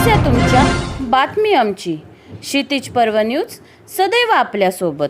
समस्या तुमच्या बातमी आमची. क्षितिज पर्व न्यूज सदैव आपल्यासोबत.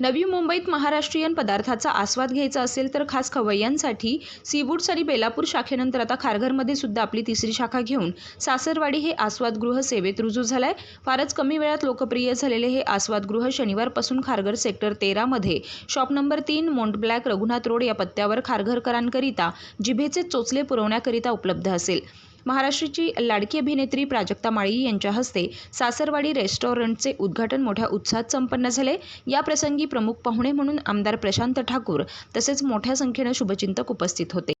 नवी मुंबईत महाराष्ट्रीयन पदार्थाचा आस्वाद घ्यायचा असेल तर खास खवय्यांसाठी सीवूड्स आणि बेलापूर शाखेनंतर आता खारघरमध्ये सुद्धा आपली तिसरी शाखा घेऊन सासरवाडी हे आस्वादगृह सेवेत रुजू झालंय. फारच कमी वेळात लोकप्रिय झालेले हे आस्वादगृह शनिवारपासून खारघर सेक्टर तेरामध्ये. शॉप नंबर तीन मोंट ब्लॅक रघुनाथ रोड या पत्त्यावर खारघरकरांकरिता जिभेचे चोचले पुरवण्याकरिता उपलब्ध असेल. महाराष्ट्राची लाडकी अभिनेत्री प्राजक्ता माळी यांच्या हस्ते सासरवाडी रेस्टॉरंटचे उद्घाटन मोठ्या उत्साहात संपन्न झाले. या प्रसंगी प्रमुख पाहुणे म्हणून आमदार प्रशांत ठाकूर तसेच मोठ्या संख्येनं शुभचिंतक उपस्थित होते.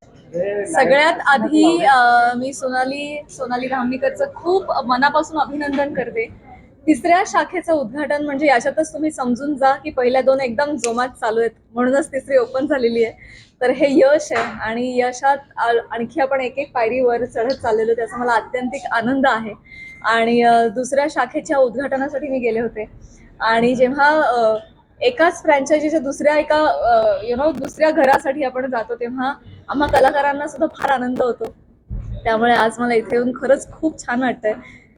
सगळ्यात आधी मी सोनाली सोनाली धामणीकरचं खूप मनापासून अभिनंदन करते. तिसऱ्या शाखेचं उद्घाटन म्हणजे याच्यातच तुम्ही समजून जा की पहिल्या दोन एकदम जोमात चालू आहेत. म्हणूनच तिसरी ओपन झालेली आहे. तर हे यश आहे आणि यशात आणखी आपण एक एक पायरी वर चढत चाललेलो त्याचा मला अत्यंतिक आनंद आहे. आणि दुसऱ्या शाखेच्या उद्घाटनासाठी मी गेले होते. आणि जेव्हा एकाच फ्रँचायझीच्या दुसऱ्या एका यु नो दुसऱ्या घरासाठी आपण जातो तेव्हा आम्हा कलाकारांना सुद्धा फार आनंद होतो. त्यामुळे आज मला इथे येऊन खरंच खूप छान वाटतंय.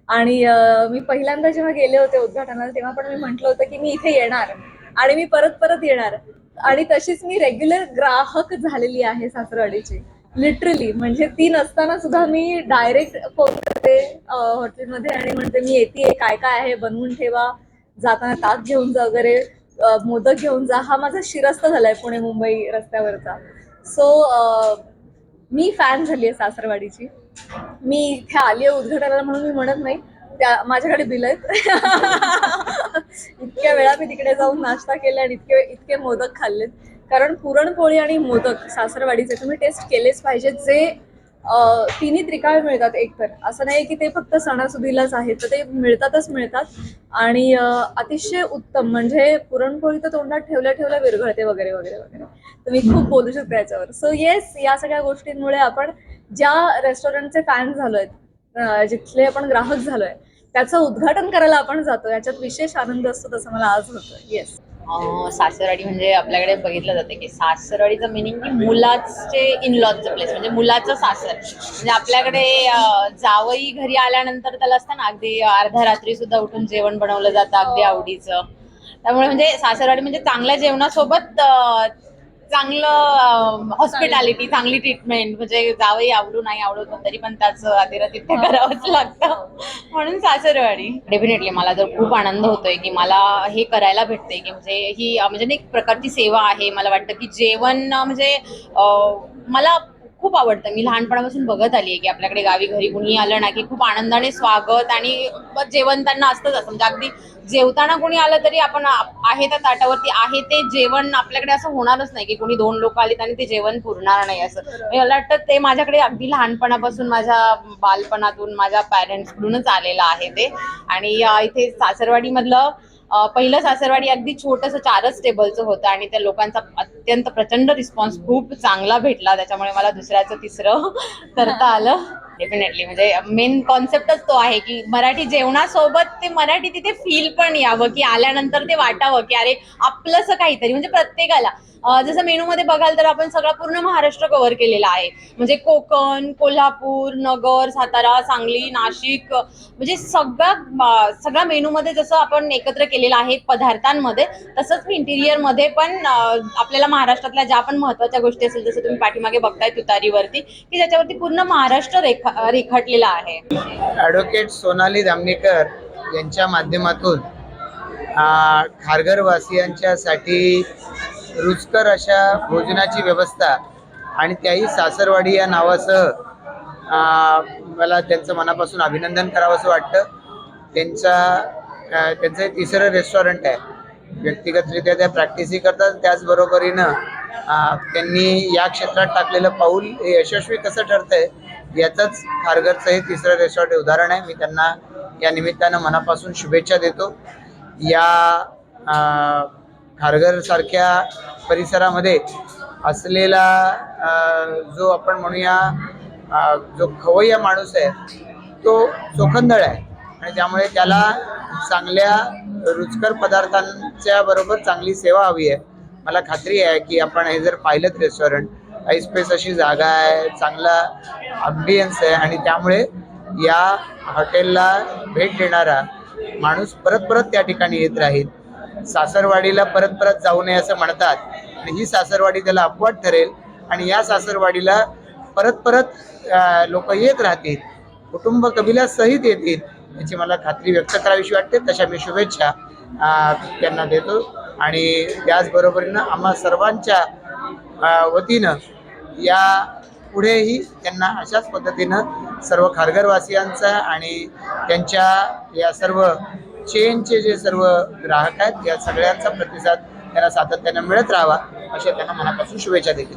आणि मी पहिल्यांदा जेव्हा गेले होते उद्घाटनाला तेव्हा पण मी म्हटलं होतं की मी इथे येणार आणि मी परत परत येणार. आणि तशीच मी रेग्युलर ग्राहक झालेली आहे सासरवाडीची. लिटरली म्हणजे ती नसताना सुद्धा मी डायरेक्ट फोन करते हॉटेलमध्ये आणि म्हणते मी येते काय काय आहे बनवून ठेवा. जाताना ताक घेऊन जा वगैरे मोदक घेऊन जा. हा माझा शिरस्त झालाय पुणे मुंबई रस्त्यावरचा सो मी फॅन झाली आहे सासरवाडीची. मी इथे आली आहे उद्घाटनाला म्हणून मी म्हणत नाही. त्या माझ्याकडे बिल आहेत. इतक्या वेळा मी तिकडे जाऊन नाश्ता केला आणि इतके इतके मोदक खाल्लेत. कारण पुरणपोळी आणि मोदक सासरवाडीचे तुम्ही टेस्ट केलेच पाहिजेत. जे तिन्ही त्रिकाळ मिळतात एकतर. असं नाही की ते फक्त सणासुदीलाच आहेत तर ते मिळतातच मिळतात. आणि अतिशय उत्तम. म्हणजे पुरणपोळी तर तोंडात ठेवल्या ठेवल्या विरघळते वगैरे वगैरे वगैरे. तर मी खूप बोलू शकते याच्यावर. सो येस या सगळ्या गोष्टींमुळे आपण ज्या रेस्टॉरंटचे फॅन झालोय जिथले आपण ग्राहक झालोय त्याचं उद्घाटन करायला आपण जातो याच्यात विशेष आनंद असतो तसं मला आज होतं येस सासरवाडी म्हणजे आपल्याकडे बघितलं जाते की सासरवाडीचं मिनिंग की मुलाचे इन लॉजचं प्लेस म्हणजे मुलाचं सासर. म्हणजे आपल्याकडे जावई घरी आल्यानंतर त्याला असतं ना अगदी अर्ध्या रात्री सुद्धा उठून जेवण बनवलं जातं अगदी आवडीचं. त्यामुळे म्हणजे सासरवाडी म्हणजे चांगल्या जेवणासोबत चांगलं हॉस्पिटॅलिटी चांगली. ट्रीटमेंट म्हणजे जावई आवडू नाही आवडत पण तरी पण त्याचं आदिरातिथ्य करावंच लागतं. म्हणून सासरवाडी. डेफिनेटली मला तर खूप आनंद होतोय की मला हे करायला भेटतंय की म्हणजे ही म्हणजे एक प्रकारची सेवा आहे. मला वाटतं की जेवण म्हणजे मला खूप आवडतं. मी लहानपणापासून बघत आली आहे की आपल्याकडे गावी घरी कुणी आलं ना की खूप आनंदाने स्वागत आणि जेवण त्यांना असतंच असं. म्हणजे अगदी जेवताना कोणी आलं तरी आपण आहे त्या ताटावरती आहे ते जेवण आपल्याकडे असं होणारच नाही की कोणी दोन लोक आलीत आणि ते जेवण पुरणार नाही असं. म्हणजे मला वाटतं ते माझ्याकडे अगदी लहानपणापासून माझ्या बालपणातून माझ्या पॅरेंट्सकडूनच आलेलं आहे ते. आणि इथे सासरवाडीमधलं पहिलं सासरवाडी अगदी छोटंसं चारच टेबलचं होतं आणि त्या लोकांचा अत्यंत प्रचंड रिस्पॉन्स खूप चांगला भेटला. त्याच्यामुळे मला दुसऱ्याचं तिसरं करता आलं. डेफिनेटली म्हणजे मेन कॉन्सेप्टच तो आहे की मराठी जेवणासोबत ते मराठी तिथे फील पण यावं की आल्यानंतर ते वाटावं की अरे आपलंसं काहीतरी. म्हणजे प्रत्येकाला. जसं मेनूमध्ये बघाल तर आपण सगळा पूर्ण महाराष्ट्र कव्हर केलेला आहे. म्हणजे कोकण कोल्हापूर नगर सातारा सांगली नाशिक म्हणजे सगळा सगळ्या मेनूमध्ये जसं आपण एकत्र केलेलं आहे पदार्थांमध्ये तसंच इंटिरियरमध्ये पण आपल्याला महाराष्ट्रातल्या ज्या पण महत्त्वाच्या गोष्टी असेल जसं तुम्ही पाठीमागे बघताय तुतारीवरती की ज्याच्यावरती पूर्ण महाराष्ट्र रेख रेखाटलेला आहे. ॲडव्होकेट सोनाली धामणेकर यांच्या माध्यमातून खारघरवासियांच्यासाठी रुचकर अशा भोजनाची व्यवस्था आणि त्याही सासरवाडी या नावासह मला त्यांचं मनापासून अभिनंदन करावंसं वाटतं. त्यांचा त्यांचं हे तिसरं रेस्टॉरंट आहे. व्यक्तिगतरित्या त्या प्रॅक्टिसही करतात. त्याचबरोबरीनं त्यांनी या क्षेत्रात टाकलेलं पाऊल हे यशस्वी कसं ठरतंय याचाच खारघरचं हे तिसरं रेसॉर्ट हे उदाहरण आहे. मी त्यांना या निमित्तानं मनापासून शुभेच्छा देतो. या खारघरसारख्या परिसरामध्ये असलेला जो आपण म्हणूया जो खवय्या माणूस आहे तो चोखंदळ आहे. आणि त्यामुळे त्याला चांगल्या रुचकर पदार्थांच्या बरोबर चांगली सेवा हवी आहे. मला खात्री आहे की आपण हे जर पाहिलं रेस्टॉरंट स्पेस अशी जागा आहे चांगला अम्बियन्स आहे आणि त्यामुळे या हॉटेलला भेट देणारा माणूस परत परत त्या ठिकाणी येत राहील. सासरवाडीला परत परत जाऊ नये असं म्हणतात आणि ही सासरवाडी त्याला अपवाद ठरेल आणि या सासरवाडीला परत परत लोक येत राहतील कुटुंब कबिला सहित येतील याची मला खात्री व्यक्त करावीशी वाटते. तशा मी शुभेच्छा त्यांना देतो आणि त्याचबरोबरीनं आम्हा सर्वांच्या वतीनं या पुढेही त्यांना अशाच पद्धतीनं सर्व खारघरवासियांचा आणि त्यांच्या या सर्व चेनचे जे सर्व ग्राहक आहेत या सगळ्यांचा प्रतिसाद त्यांना सातत्यानं मिळत राहावा अशा त्यांना मनापासून शुभेच्छा देतील